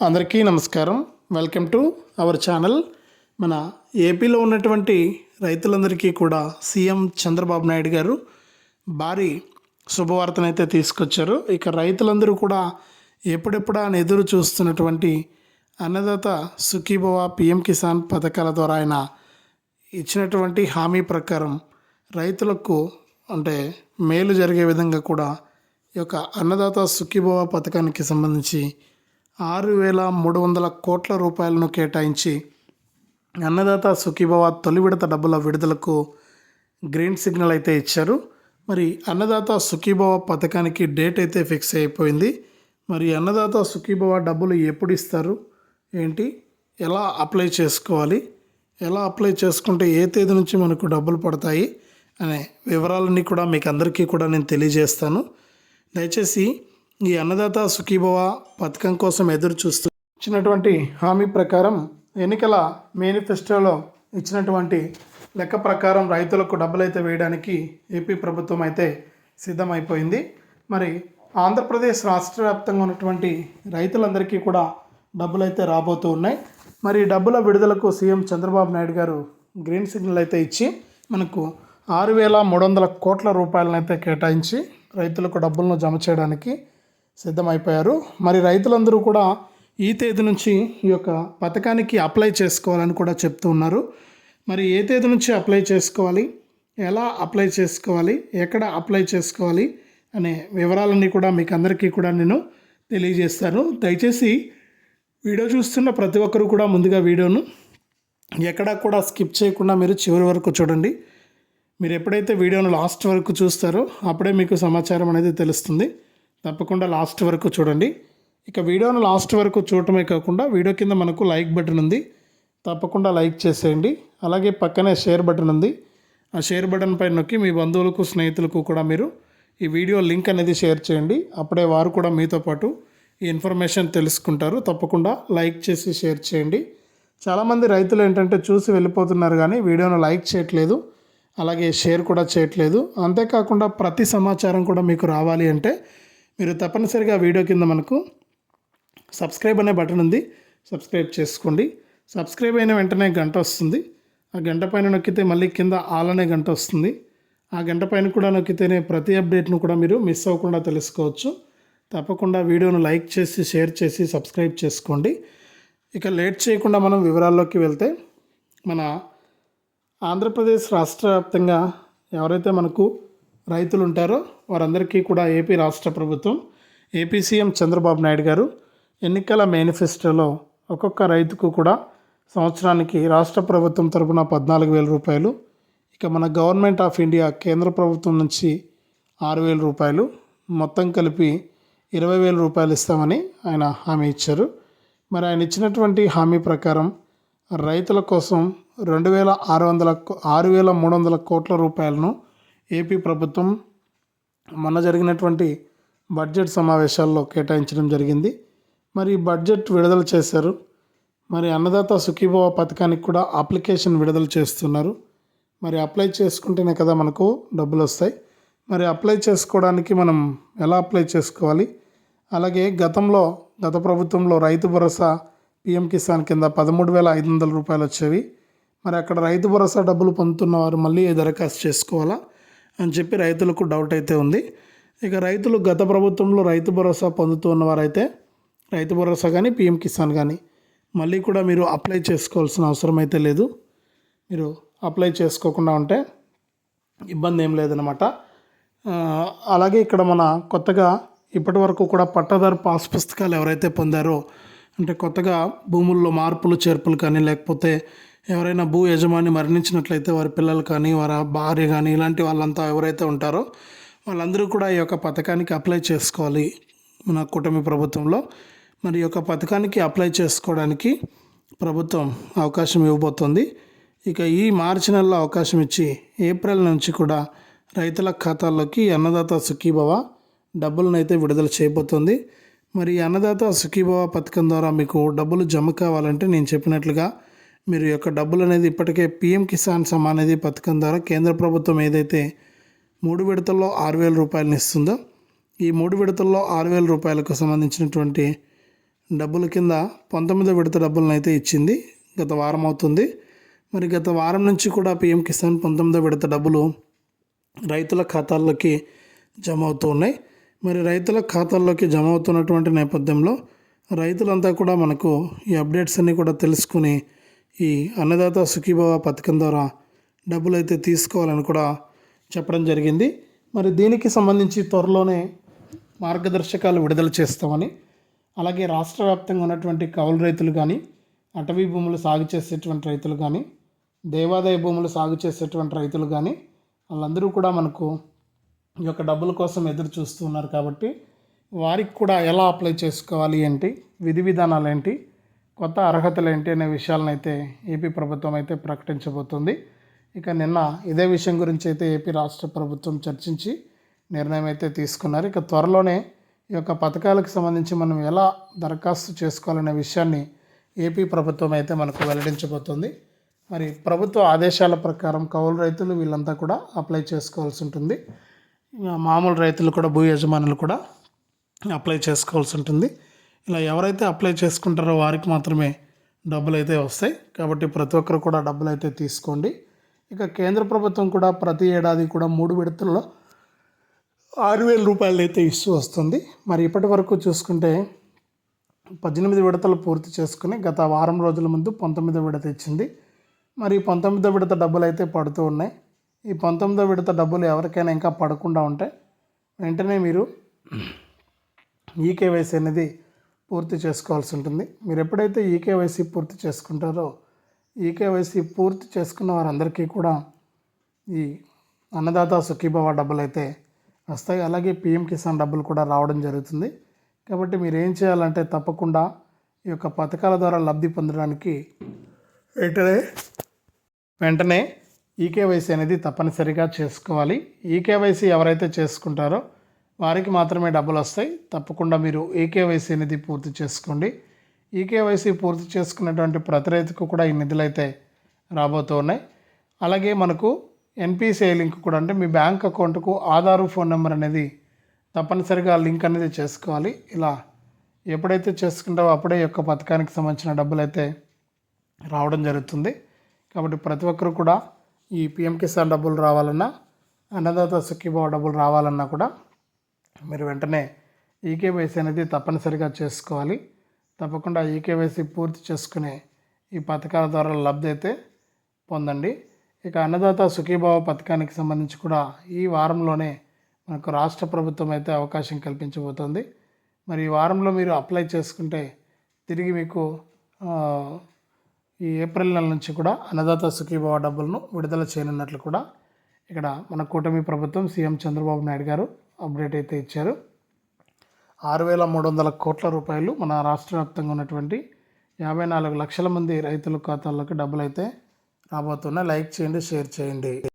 అందరికీ నమస్కారం. Welcome to our channel. మన ఏపీలో ఉన్నటువంటి రైతులందరికీ కూడా సీఎం చంద్రబాబు నాయుడు గారు భారీ శుభవార్తనైతే తీసుకొచ్చారు. ఇక రైతులందరూ కూడా ఎప్పుడెప్పుడా అని ఎదురు చూస్తున్నటువంటి అన్నదాత సుఖీభవ పిఎం కిసాన్ పథకాల ద్వారా ఆయన ఇచ్చినటువంటి హామీ ప్రకారం రైతులకు అంటే మేలు జరిగే విధంగా కూడా ఈ యొక్క అన్నదాత సుఖీభవ పథకానికి సంబంధించి ఆరు వేల మూడు వందల కోట్ల రూపాయలను కేటాయించి అన్నదాత సుఖీభవ తొలి విడత డబ్బుల విడుదలకు గ్రీన్ సిగ్నల్ అయితే ఇచ్చారు. మరి అన్నదాత సుఖీభవ పథకానికి డేట్ అయితే ఫిక్స్ అయిపోయింది. మరి అన్నదాత సుఖీభవ డబ్బులు ఎప్పుడు ఇస్తారు? ఏంటి? ఎలా అప్లై చేసుకోవాలి? ఎలా అప్లై చేసుకుంటే ఏ తేదీ నుంచి మనకు డబ్బులు పడతాయి? అనే వివరాలన్నీ కూడా మీకు అందరికీ కూడా నేను తెలియజేస్తాను. దయచేసి ఈ అన్నదాత సుఖీభవ పథకం కోసం ఎదురు చూస్తూ ఇచ్చినటువంటి హామీ ప్రకారం ఎన్నికల మేనిఫెస్టోలో ఇచ్చినటువంటి లెక్క ప్రకారం రైతులకు డబ్బులైతే వేయడానికి ఏపీ ప్రభుత్వం అయితే సిద్ధమైపోయింది. మరి ఆంధ్రప్రదేశ్ రాష్ట్ర వ్యాప్తంగా ఉన్నటువంటి రైతులందరికీ కూడా డబ్బులు అయితే రాబోతూ ఉన్నాయి. మరి డబ్బుల విడుదలకు సీఎం చంద్రబాబు నాయుడు గారు గ్రీన్ సిగ్నల్ అయితే ఇచ్చి మనకు ఆరు వేల మూడు వందల కోట్ల రూపాయలను అయితే కేటాయించి రైతులకు డబ్బులను జమ చేయడానికి సిద్ధమైపోయారు. మరి రైతులందరూ కూడా ఈ తేదీ నుంచి ఈ యొక్క పథకానికి అప్లై చేసుకోవాలని కూడా చెప్తూ ఉన్నారు. మరి ఏ తేదీ నుంచి అప్లై చేసుకోవాలి? ఎలా అప్లై చేసుకోవాలి? ఎక్కడ అప్లై చేసుకోవాలి? అనే వివరాలన్నీ కూడా మీకు అందరికీ కూడా నేను తెలియజేస్తాను. దయచేసి వీడియో చూస్తున్న ప్రతి ఒక్కరు కూడా ముందుగా వీడియోను ఎక్కడా కూడా స్కిప్ చేయకుండా మీరు చివరి వరకు చూడండి. మీరు ఎప్పుడైతే వీడియోను లాస్ట్ వరకు చూస్తారో అప్పుడే మీకు సమాచారం అనేది తెలుస్తుంది. తప్పకుండా లాస్ట్ వరకు చూడండి. ఇక వీడియోను లాస్ట్ వరకు చూడటమే కాకుండా వీడియో కింద మనకు లైక్ బటన్ ఉంది. తప్పకుండా లైక్ చేసేయండి. అలాగే పక్కనే షేర్ బటన్ ఉంది. ఆ షేర్ బటన్ పైన నొక్కి మీ బంధువులకు స్నేహితులకు కూడా మీరు ఈ వీడియో లింక్ అనేది షేర్ చేయండి. అప్పుడే వారు కూడా మీతో పాటు ఈ ఇన్ఫర్మేషన్ తెలుసుకుంటారు. తప్పకుండా లైక్ చేసి షేర్ చేయండి. చాలామంది రైతులు ఏంటంటే చూసి వెళ్ళిపోతున్నారు కానీ వీడియోను లైక్ చేయట్లేదు. అలాగే షేర్ కూడా చేయట్లేదు. అంతేకాకుండా ప్రతి సమాచారం కూడా మీకు రావాలి అంటే మీరు తప్పనిసరిగా వీడియో కింద మనకు సబ్స్క్రైబ్ అనే బటన్ ఉంది. సబ్స్క్రైబ్ చేసుకోండి. సబ్స్క్రైబ్ అయిన వెంటనే గంట వస్తుంది. ఆ గంట పైన నొక్కితే మళ్ళీ కింద ఆల్ అనే గంట వస్తుంది. ఆ గంట పైన కూడా నొక్కితేనే ప్రతి అప్డేట్ను కూడా మీరు మిస్ అవ్వకుండా తెలుసుకోవచ్చు. తప్పకుండా వీడియోను లైక్ చేసి షేర్ చేసి సబ్స్క్రైబ్ చేసుకోండి. ఇక లేట్ చేయకుండా మనం వివరాల్లోకి వెళ్తే మన ఆంధ్రప్రదేశ్ రాష్ట్ర వ్యాప్తంగా ఎవరైతే మనకు రైతులు ఉంటారో వారందరికీ కూడా ఏపీ రాష్ట్ర ప్రభుత్వం ఏపీ సీఎం చంద్రబాబు నాయుడు గారు ఎన్నికల మేనిఫెస్టోలో ఒక్కొక్క రైతుకు కూడా సంవత్సరానికి రాష్ట్ర ప్రభుత్వం తరపున పద్నాలుగు వేల రూపాయలు ఇక మన గవర్నమెంట్ ఆఫ్ ఇండియా కేంద్ర ప్రభుత్వం నుంచి ఆరు వేల రూపాయలు మొత్తం కలిపి ఇరవై వేల రూపాయలు ఇస్తామని ఆయన హామీ ఇచ్చారు. మరి ఆయన ఇచ్చినటువంటి హామీ ప్రకారం రైతుల కోసం రెండు వేల ఆరు వందల ఆరు వేల మూడు వందల కోట్ల రూపాయలను ఏపీ ప్రభుత్వం మొన్న జరిగినటువంటి బడ్జెట్ సమావేశాల్లో కేటాయించడం జరిగింది. మరి ఈ బడ్జెట్ విడుదల చేశారు. మరి అన్నదాత సుఖీభవ పథకానికి కూడా అప్లికేషన్ విడుదల చేస్తున్నారు. మరి అప్లై చేసుకుంటేనే కదా మనకు డబ్బులు వస్తాయి. మరి అప్లై చేసుకోవడానికి మనం ఎలా అప్లై చేసుకోవాలి? అలాగే గతంలో గత ప్రభుత్వంలో రైతు భరోసా పిఎం కిసాన్ కింద పదమూడు వేల ఐదు వందల రూపాయలు వచ్చేవి. మరి అక్కడ రైతు భరోసా డబ్బులు పొందుతున్న వారు మళ్ళీ దరఖాస్తు చేసుకోవాలా? అని చెప్పి రైతులకు డౌట్ అయితే ఉంది. ఇక రైతులు గత ప్రభుత్వంలో రైతు భరోసా పొందుతున్న వారైతే రైతు భరోసా కానీ పిఎం కిసాన్ కానీ మళ్ళీ కూడా మీరు అప్లై చేసుకోవాల్సిన అవసరం అయితే లేదు. మీరు అప్లై చేసుకోకుండా ఉంటే ఇబ్బంది ఏం లేదనమాట అలాగే ఇక్కడ మన కొత్తగా ఇప్పటి వరకు కూడా పట్టాదారు పాస్ పుస్తకాలు ఎవరైతే పొందారో అంటే కొత్తగా భూముల్లో మార్పులు చేర్పులు కానీ లేకపోతే ఎవరైనా భూ యజమాని మరణించినట్లయితే వారి పిల్లలు కానీ వారి భార్య కానీ ఇలాంటి వాళ్ళంతా ఎవరైతే ఉంటారో వాళ్ళందరూ కూడా ఈ యొక్క పథకానికి అప్లై చేసుకోవాలి. మన కూటమి ప్రభుత్వంలో మరి ఈ యొక్క పథకానికి అప్లై చేసుకోవడానికి ప్రభుత్వం అవకాశం ఇవ్వబోతోంది. ఇక ఈ మార్చి నెలలో అవకాశం ఇచ్చి ఏప్రిల్ నుంచి కూడా రైతుల ఖాతాల్లోకి అన్నదాత సుఖీభవ డబ్బులను అయితే విడుదల చేయబోతోంది. మరి అన్నదాత సుఖీభవ పథకం ద్వారా మీకు డబ్బులు జమ కావాలంటే నేను చెప్పినట్లుగా మీరు యొక్క డబ్బులు అనేది ఇప్పటికే పిఎం కిసాన్ సమ్మాన్ అనేది పథకం ద్వారా కేంద్ర ప్రభుత్వం ఏదైతే మూడు విడతల్లో ఆరు వేల రూపాయలను ఇస్తుందో ఈ మూడు విడతల్లో ఆరు వేల రూపాయలకు సంబంధించినటువంటి డబ్బుల కింద పంతొమ్మిదో విడత డబ్బులను అయితే ఇచ్చింది. గత వారం అవుతుంది. మరి గత వారం నుంచి కూడా పిఎం కిసాన్ పంతొమ్మిదో విడత డబ్బులు రైతుల ఖాతాల్లోకి జమ అవుతూ ఉన్నాయి. మరి రైతుల ఖాతాల్లోకి జమ అవుతున్నటువంటి నేపథ్యంలో రైతులంతా కూడా మనకు ఈ అప్డేట్స్ అన్నీ కూడా తెలుసుకుని ఈ అన్నదాత సుఖీభవ పథకం ద్వారా డబ్బులు అయితే తీసుకోవాలని కూడా చెప్పడం జరిగింది. మరి దీనికి సంబంధించి త్వరలోనే మార్గదర్శకాలు విడుదల చేస్తామని అలాగే రాష్ట్ర వ్యాప్తంగా ఉన్నటువంటి కౌలు రైతులు కానీ అటవీ భూములు సాగు చేసేటువంటి రైతులు కానీ దేవాదాయ భూములు సాగు చేసేటువంటి రైతులు కానీ వాళ్ళందరూ కూడా మనకు ఈ యొక్క డబ్బుల కోసం ఎదురు చూస్తున్నారు కాబట్టి వారికి కూడా ఎలా అప్లై చేసుకోవాలి ఏంటి విధి విధానాలు ఏంటి కొత్త అర్హతలు ఏంటి అనే విషయాలను అయితే ఏపీ ప్రభుత్వం అయితే ప్రకటించబోతుంది. ఇక నిన్న ఇదే విషయం గురించి అయితే ఏపీ రాష్ట్ర ప్రభుత్వం చర్చించి నిర్ణయం అయితే తీసుకున్నారు. ఇక త్వరలోనే ఈ యొక్క పథకాలకు సంబంధించి మనం ఎలా దరఖాస్తు చేసుకోవాలనే విషయాన్ని ఏపీ ప్రభుత్వం అయితే మనకు వెల్లడించబోతుంది. మరి ప్రభుత్వ ఆదేశాల ప్రకారం కౌలు రైతులు వీళ్ళంతా కూడా అప్లై చేసుకోవాల్సి ఉంటుంది. ఇక మామూలు రైతులు కూడా భూ యజమానులు కూడా అప్లై చేసుకోవాల్సి ఉంటుంది. ఇలా ఎవరైతే అప్లై చేసుకుంటారో వారికి మాత్రమే డబ్బులు అయితే వస్తాయి. కాబట్టి ప్రతి ఒక్కరు కూడా డబ్బులు అయితే తీసుకోండి. ఇక కేంద్ర ప్రభుత్వం కూడా ప్రతి ఏడాది కూడా మూడు విడతల్లో ఆరు వేల రూపాయలు అయితే ఇస్తూ వస్తుంది. మరి ఇప్పటి వరకు చూసుకుంటే పద్దెనిమిది విడతలు పూర్తి చేసుకుని గత వారం రోజుల ముందు పంతొమ్మిదో విడత ఇచ్చింది. మరి పంతొమ్మిదో విడత డబ్బులు అయితే పడుతూ ఉన్నాయి. ఈ పంతొమ్మిదో విడత డబ్బులు ఎవరికైనా ఇంకా పడకుండా ఉంటే వెంటనే మీరు ఈకేవైసీ అనేది పూర్తి చేసుకోవాల్సి ఉంటుంది. మీరు ఎప్పుడైతే ఈకేవైసీ పూర్తి చేసుకుంటారో ఈకేవైసీ పూర్తి చేసుకున్న వారందరికీ కూడా ఈ అన్నదాత సుఖీభవ డబ్బులు అయితే వస్తాయి. అలాగే పిఎం కిసాన్ డబ్బులు కూడా రావడం జరుగుతుంది. కాబట్టి మీరు ఏం చేయాలంటే తప్పకుండా ఈ యొక్క పథకాల ద్వారా లబ్ధి పొందడానికి వెంటనే వెంటనే ఈకేవైసీ అనేది తప్పనిసరిగా చేసుకోవాలి. ఈకేవైసీ ఎవరైతే చేసుకుంటారో వారికి మాత్రమే డబ్బులు వస్తాయి తప్పకుండా మీరు ఏకేవైసీ అనేది పూర్తి చేసుకోండి. ఈకేవైసీ పూర్తి చేసుకున్నటువంటి ప్రతి రైతుకు కూడా ఈ నిధులు అయితే రాబోతున్నాయి అలాగే మనకు ఎన్పిసిఐ లింక్ కూడా అంటే మీ బ్యాంక్ అకౌంట్కు ఆధారు ఫోన్ నెంబర్ అనేది తప్పనిసరిగా లింక్ అనేది చేసుకోవాలి. ఇలా ఎప్పుడైతే చేసుకుంటావో అప్పుడే యొక్క పథకానికి సంబంధించిన డబ్బులు అయితే రావడం జరుగుతుంది. కాబట్టి ప్రతి ఒక్కరు కూడా ఈ పిఎం కిసాన్ డబ్బులు రావాలన్నా అన్నదాత సుఖీభావ డబ్బులు రావాలన్నా కూడా మీరు వెంటనే ఈకేవైసీ అనేది తప్పనిసరిగా చేసుకోవాలి. తప్పకుండా ఈకేవైసీ పూర్తి చేసుకునే ఈ పథకాల ద్వారా లబ్ధి అయితే పొందండి. ఇక అన్నదాత సుఖీభావ పథకానికి సంబంధించి కూడా ఈ వారంలోనే మనకు రాష్ట్ర ప్రభుత్వం అయితే అవకాశం కల్పించబోతోంది. మరి ఈ వారంలో మీరు అప్లై చేసుకుంటే తిరిగి మీకు ఈ ఏప్రిల్ నెల నుంచి కూడా అన్నదాత సుఖీభావ డబ్బులను విడుదల చేయనున్నట్లు కూడా ఇక్కడ మన కూటమి ప్రభుత్వం సీఎం చంద్రబాబు నాయుడు గారు అప్డేట్ అయితే ఇచ్చారు. ఆరు వేల మూడు వందల కోట్ల రూపాయలు మన రాష్ట్ర వ్యాప్తంగా ఉన్నటువంటి యాభై నాలుగు లక్షల మంది రైతుల ఖాతాల్లోకి డబ్బులు అయితే రాబోతున్నాయి. లైక్ చేయండి షేర్ చేయండి.